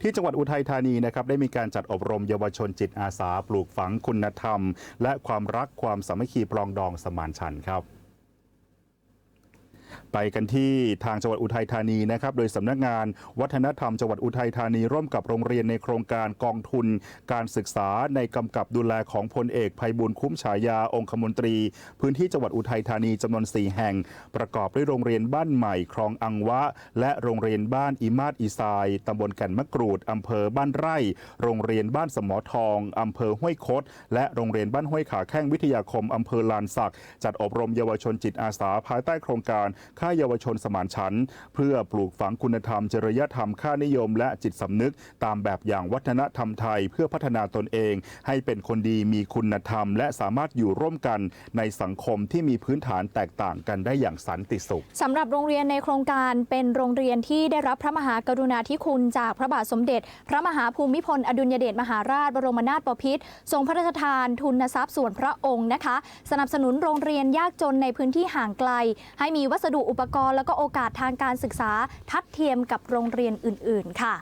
ที่จังหวัดอุทัยธานีนะครับได้มีการจัดอบรมเยาวชนจิตอาสาปลูกฝังคุณธรรม และความรักความสามัคคีปรองดองสมานฉันท์ครับ ไปกันที่ทางจังหวัดอุทัยธานีนะครับ โดยสำนักงานวัฒนธรรมจังหวัดอุทัยธานี ร่วมกับโรงเรียนในโครงการกองทุน การศึกษาในกำกับดูแลของพลเอกภัยบุญคุ้มฉายาองคมนตรี พื้นที่จังหวัดอุทัยธานีจำนวน 4 แห่ง ประกอบด้วยโรงเรียนบ้านใหม่คลองอังวะ และโรงเรียนบ้านอิมาดอีซายตำบลแก่นมะกรูดอำเภอบ้านไร่ โรงเรียนบ้านสมอทองอำเภอห้วยคดและโรงเรียนบ้านห้วยขาแข้งวิทยาคมอำเภอลานสักจัดอบรมเยาวชนจิตอาสาภายใต้โครงการค่ายเยาวชนสมานฉันท์เพื่อปลูกฝังคุณธรรม จริยธรรมค่านิยม และจิตสำนึก ตามแบบอย่างวัฒนธรรมไทย เพื่อพัฒนาตนเอง ให้เป็นคนดีมีคุณธรรม และสามารถอยู่ร่วมกันในสังคมที่มีพื้นฐานแตกต่างกันได้อย่างสันติสุขสำหรับโรงเรียนในโครงการเป็นโรงเรียนที่ได้รับพระมหากรุณาธิคุณจากพระบาทสมเด็จ พระมหาภูมิพลอดุลยเดชมหาราชบรมนาถบพิตรทรงพระราชทานทุนทรัพย์ส่วนพระองค์นะคะ สนับสนุนโรงเรียนยากจนในพื้นที่ห่างไกล ให้มีวัสดุอุปกรณ์และก็โอกาสทางการศึกษาทัดเทียมกับโรงเรียนอื่น ๆ ค่ะ